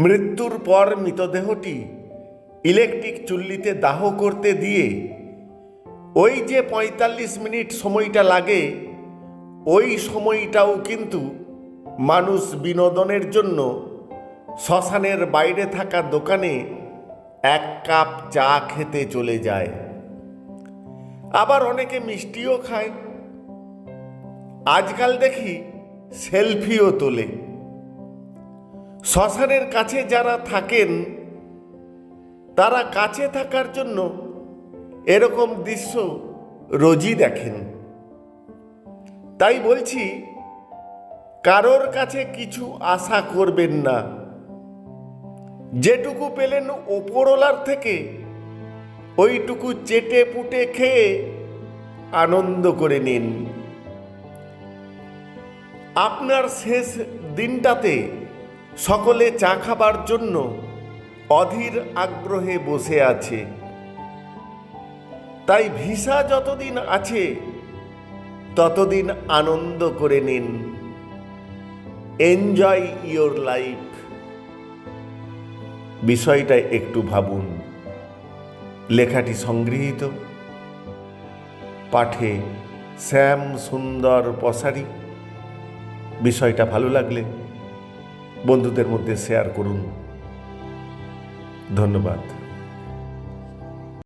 মৃত্যুর পর মৃতদেহটি ইলেকট্রিক চুল্লিতে দাহ করতে দিয়ে, ওই যে পঁয়তাল্লিশ মিনিট সময়টা লাগে, ওই সময়টাও কিন্তু মানুষ বিনোদনের জন্য শ্মশানের বাইরে থাকা দোকানে এক কাপ চা খেতে চলে যায়। আবার অনেকে মিষ্টিও খায়। আজকাল দেখি সেলফিও তোলে। শ্মশানের কাছে যারা থাকেন, তারা কাছে থাকার জন্য এরকম দৃশ্য রোজই দেখেন। তাই বলছি, কারোর কাছে কিছু আশা করবেন না। যেটুকু পেলেন ওপরওয়ালার থেকে, ওইটুকু চেটে পুটে খেয়ে আনন্দ করে নিন। আপনার শেষ দিনটাতে সকলে চা খাবার জন্য অধীর আগ্রহে বসে আছে। তাই ভিসা যতদিন আছে, ততদিন আনন্দ করে নিন। এনজয় ইয়োর লাইফ বিষয়টা একটু ভাবুন। লেখাটি সংগৃহীত। পাঠে শ্যাম সুন্দর পসারি। বিষয়টা ভালো লাগলে বন্ধুদের মধ্যে শেয়ার করুন। ধন্যবাদ।